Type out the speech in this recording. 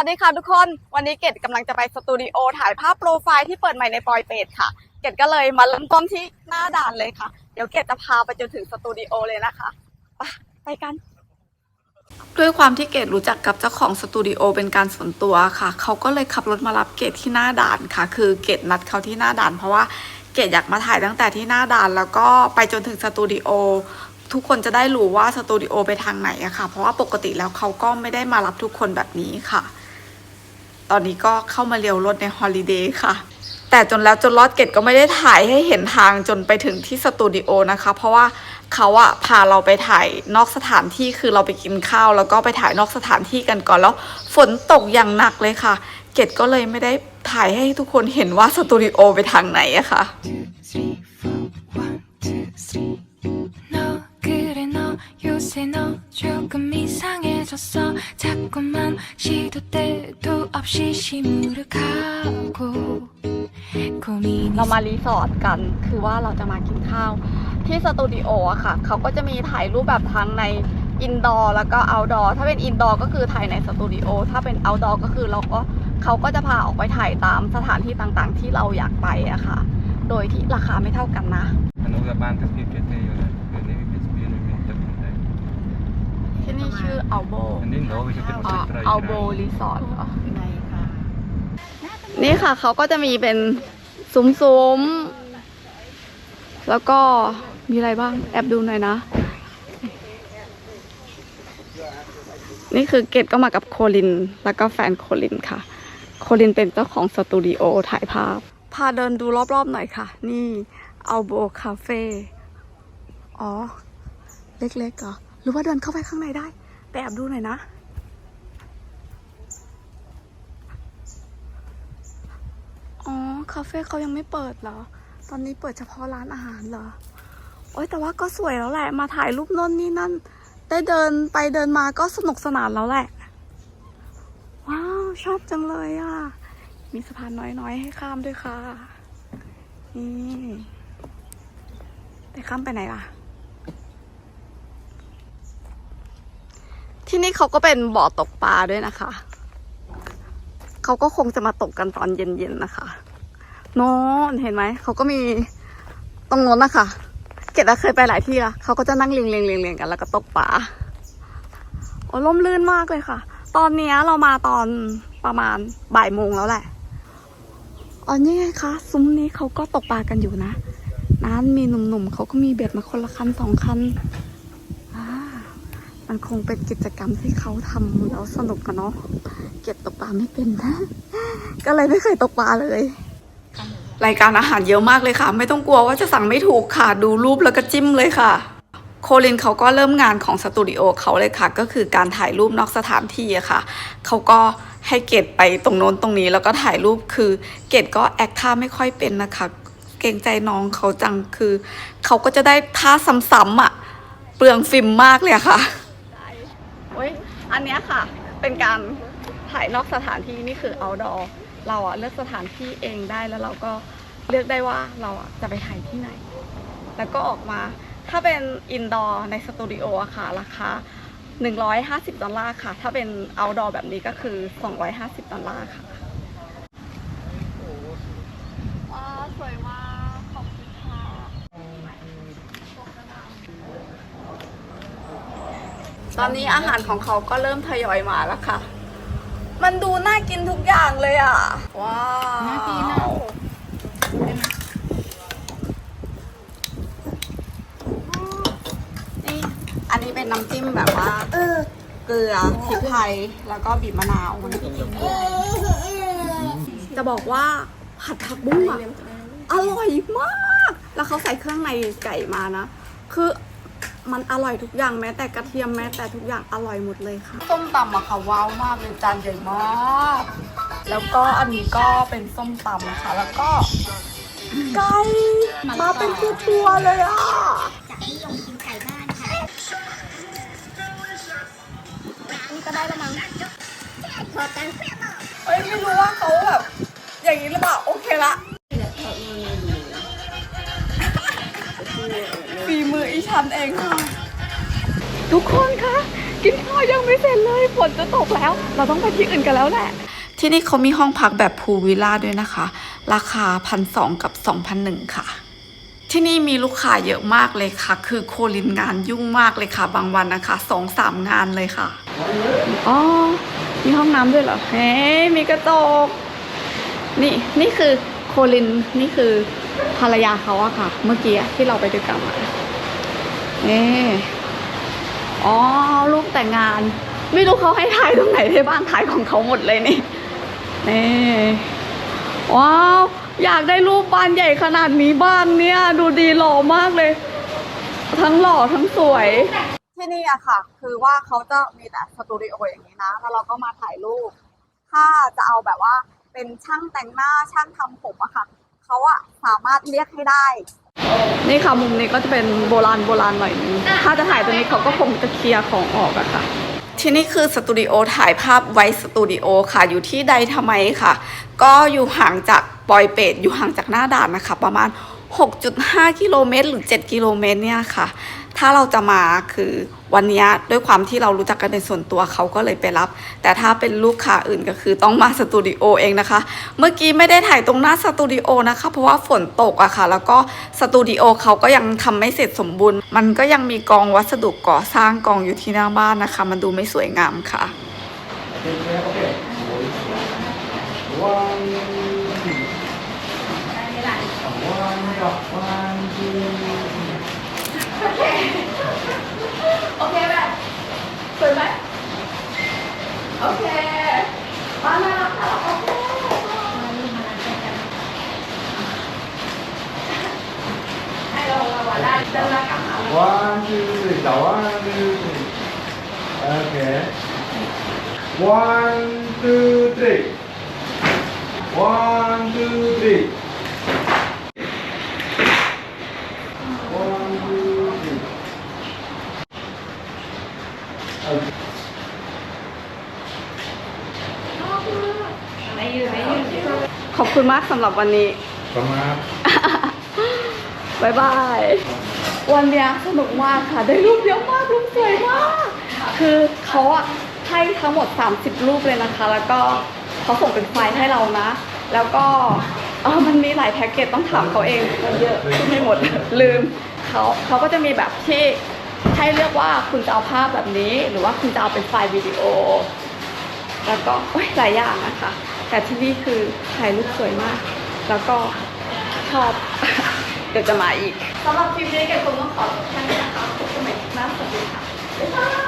วัสดีค่ะทุกคน วันนี้เกดกำลังจะไปสตูดิโอถ่ายภาพโปรไฟล์ที่เปิดใหม่ในปอยเปดค่ะ เกดก็เลยมาเริ่มต้นที่หน้าด่านเลยค่ะ เดี๋ยวเกดจะพาไปจนถึงสตูดิโอเลยนะคะไปไปกัน ด้วยความที่เกดรู้จักกับเจ้าของสตูดิโอเป็นการส่วนตัวค่ะ เขาก็เลยขับรถมารับเกดที่หน้าด่านค่ะ คือเกดนัดเขาที่หน้าด่าน เพราะว่าเกดอยากมาถ่ายตั้งแต่ที่หน้าด่าน แล้วก็ไปจนถึงสตูดิโอทุกคนจะได้รู้ว่าสตูดิโอไปทางไหนอะค่ะ เพราะว่าปกติแล้วเขาก็ไม่ได้มารับทุกคนแบบนี้ค่ะ ตอนนี้ก็เข้ามาเลี้ยวรถในฮอลิเดย์ค่ะ แต่จนแล้วจนรอดเกตก็ไม่ได้ถ่ายให้เห็นทางจนไปถึงที่สตูดิโอนะคะ เพราะว่าเขาอะพาเราไปถ่ายนอกสถานที่คือเราไปกินข้าว แล้วก็ไปถ่ายนอกสถานที่กันก่อนแล้วฝนตกอย่างหนักเลยค่ะ เกตก็เลยไม่ได้ถ่ายให้ทุกคนเห็นว่าสตูดิโอไปทางไหนอะค่ะ 자꾸만 시도 때도 없이 시무룩하고 고민이 เรามารีสอร์ทกัน คือว่าเราจะมากินข้าว ที่สตูดิโออะค่ะ เขาก็จะมีถ่ายรูปแบบทั้งในอินดอร์แล้วก็เอาดอร์ ถ้าเป็นอินดอร์ก็คือถ่ายในสตูดิโอ ถ้าเป็นเอาดอร์ก็คือเราก็เขาก็จะพาออกไปถ่ายตามสถานที่ต่างๆ ที่เราอยากไปอะค่ะ โดยที่ราคาไม่เท่ากันนะ En ook dat maand heeft je twee jaar. Ik weet ที่นี่ชื่ออัลโบ En in Norge zit er อ่า nog een อัลโบรีสอร์ทเหรอ นี่ค่ะเขาก็จะมีเป็นซุ้มๆ แล้วก็มีอะไรบ้าง แอบดูหน่อยนะ นี่คือเกดก็มากับโคลิน แล้วก็แฟนโคลินค่ะ โคลินเป็นเจ้าของสตูดิโอถ่ายภาพ พาเดินดูรอบๆหน่อยค่ะ นี่อัลโบคาเฟ่ อ๋อ เล็กๆเหรอห รือว่าเดินเข้าไปข้างในได้ไปแอบดูหน่อยนะ อ๋อ คาเฟ่เขายังไม่เปิดเหรอ ตอนนี้เปิดเฉพาะร้านอาหารเหรอ โอ๊ยแต่ว่าก็สวยแล้วแหละ มาถ่ายรูปนนนี่นั่น ได้เดินไปเดินมาก็สนุกสนานแล้วแหละ ว้าว ชอบจังเลยอะ มีสะพานน้อยๆ ให้ข้ามด้วยค่ะ นี่ แต่ข้ามไปไหนล่ะ ที่นี่เขาก็เป็นบ่อตกปลาด้วยนะคะ เขาก็คงจะมาตกกันตอนเย็นๆนะคะน้นเห็นไหม เขาก็มีตรงโน้นนะคะ เกดเคยไปหลายที่ละเขาก็จะนั่งเรียงๆเรียงๆกันแล้วก็ตกปลา โอ้ล่มลื่นมากเลยค่ะ ตอนนี้เรามาตอนประมาณบ่ายโมงแล้วแหละ อ๋อนี่ไงคะ ซุ้มนี้เขาก็ตกปลากันอยู่นะ นั้นมีหนุ่มๆเขาก็มีเบ็ดมาคนละคันสองคัน มันคงเป็นกิจกรรมที่เขาทำแล้วสนุกกันเนาะ เก็บตกปลาไม่เป็นนะ ก็เลยไม่เคยตกปลาเลย รายการอาหารเยอะมากเลยค่ะ ไม่ต้องกลัวว่าจะสั่งไม่ถูกค่ะ ดูรูปแล้วก็จิ้มเลยค่ะ โคลินเขาก็เริ่มงานของสตูดิโอเขาเลยค่ะ ก็คือการถ่ายรูปนอกสถานที่อะค่ะ เขาก็ให้เกดไปตรงโน้นตรงนี้แล้วก็ถ่ายรูปคือเกดก็แอคท่าไม่ค่อยเป็นนะคะ เกรงใจน้องเขาจังคือ เขาก็จะได้ท่าซ้ำๆอะเปลืองฟิล์มมากเลยค่ะ อันเนี้ยค่ะ เป็นการถ่ายนอกสถานที่นี่คือ outdoor เราอะเลือกสถานที่เองได้แล้วเราก็เลือกได้ว่าเราอะจะไปถ่ายที่ไหน แล้วก็ออกมาถ้าเป็น indoor ในสตูดิโออะค่ะ ราคา 150 ดอลลาร์ค่ะ ถ้าเป็น outdoor แบบนี้ก็คือ 250 ดอลลาร์ค่ะว้าสวยมากขอบคุณค่ะ ตอนนี้อาหารของเขาก็เริ่มทยอยมาแล้วค่ะ มันดูน่ากินทุกอย่างเลยอะ ว้าวน่ากินอะนี่อันนี้เป็นน้ำจิ้มแบบว่าเออเกลือพริกไทยแล้วก็บีบมะนาว จะบอกว่าผัดผักบุ้งอะอร่อยมาก แล้วเขาใส่เครื่องในไก่มานะ คือ มันอร่อยทุกอย่างแม้แต่กระเทียมแม้แต่ทุกอย่างอร่อยหมดเลยค่ะ ส้มตำอะค่ะว้าวมากเลยจานใหญ่มาก แล้วก็อันนี้ก็เป็นส้มตำค่ะแล้วก็ไก่มาเป็นตัวๆเลยอะจากนิยมกินไก่บ้านค่ะนี่ก็ได้แล้วมั้งพอตั้งเอ้ยไม่รู้ว่าเขาแบบอย่างนี้หรือเปล่าโอเคละ ฝีมืออีฉันเองค่ะ ทุกคนคะ กินข้าวยังไม่เสร็จเลยฝนจะตกแล้ว เราต้องไปที่อื่นกันแล้วแหละ ที่นี่เขามีห้องพักแบบพูลวิลล่าด้วยนะคะ ราคาพันสองกับสองพันหนึ่งค่ะ ที่นี่มีลูกค้าเยอะมากเลยค่ะ คือโคลินงานยุ่งมากเลยค่ะ บางวันนะคะสองสามงานเลยค่ะอ๋อมีห้องน้ำด้วยเหรอเฮ้มีกระจกนี่นี่คือโคลินนี่คือภรรยาเขาอะค่ะ เมื่อกี้ที่เราไปด้วยกันมา นี่อ๋อรูปแต่งงาน ไม่รู้เขาให้ถ่ายตรงไหนได้บ้างถ่ายของเขาหมดเลยนี่นี่ว้าวอยากได้รูปบ้านใหญ่ขนาดนี้บ้านเนี่ย ดูดีหล่อมากเลย ทั้งหล่อทั้งสวยที่นี่อะค่ะ คือว่าเขาจะมีแต่สตูดิโออย่างนี้นะ แล้วเราก็มาถ่ายรูป ถ้าจะเอาแบบว่าเป็นช่างแต่งหน้าช่างทำผมอะค่ะ เขาอะสามารถเรียกให้ได้ นี่ค่ะมุมนี้ก็จะเป็นโบราณโบราณหน่อยนึงถ้าจะถ่ายตรงนี้เขาก็คงจะเคลียร์ของออกอะค่ะ ที่นี่คือสตูดิโอถ่ายภาพไว้สตูดิโอค่ะ อยู่ที่ใดทำไมค่ะ ก็อยู่ห่างจากปอยเปตอยู่ห่างจากหน้าด่านนะคะ ประมาณ 6.5 กิโลเมตร หรือ 7 กิโลเมตรเนี่ยค่ะ ถ้าเราจะมาคือวันนี้ด้วยความที่เรารู้จักกันเป็นส่วนตัวเขาก็เลยไปรับ แต่ถ้าเป็นลูกค้าอื่นก็คือต้องมาสตูดิโอเองนะคะ เมื่อกี้ไม่ได้ถ่ายตรงหน้าสตูดิโอนะคะ เพราะว่าฝนตกอะค่ะ แล้วก็สตูดิโอเขาก็ยังทำไม่เสร็จสมบูรณ์ มันก็ยังมีกองวัสดุก่อสร้างกองอยู่ที่หน้าบ้านนะคะ มันดูไม่สวยงามค่ะโ ok. Ok bạn. Cười mấy ok. Ba la la la ok. One, two, three, one, two, three. Okay. One, two, three. ขอบคุณมากสำหรับวันนี้ Come on. บายบาย วันเนี้ยสนุกมากค่ะ ได้รูปเยอะมาก รูปสวยมาก คือเขาอะให้ทั้งหมด 30 รูปเลยนะคะ แล้วก็เขาส่งเป็นไฟล์ให้เรานะ แล้วก็เออมันมีหลายแพ็กเกจต้องถามเขาเอง มันเยอะพูดไม่หมด ลืมเขาเขาก็จะมีแบบที่ให้เลือกว่าคุณจะเอาภาพแบบนี้ หรือว่าคุณจะเอาเป็นไฟล์วิดีโอ แล้วก็โอ๊ยหลายอย่างนะคะ แต่ที่นี่คือถ่ายรูปสวยมาก แล้วก็ชอบ เดี๋ยวจะมาอีกสำหรับคลิปนี้เก็บคงต้องขอจบแค่นี้นะคะพบกันใหม่คลิปหน้าสวัสดีค่ะบ๊ายบาย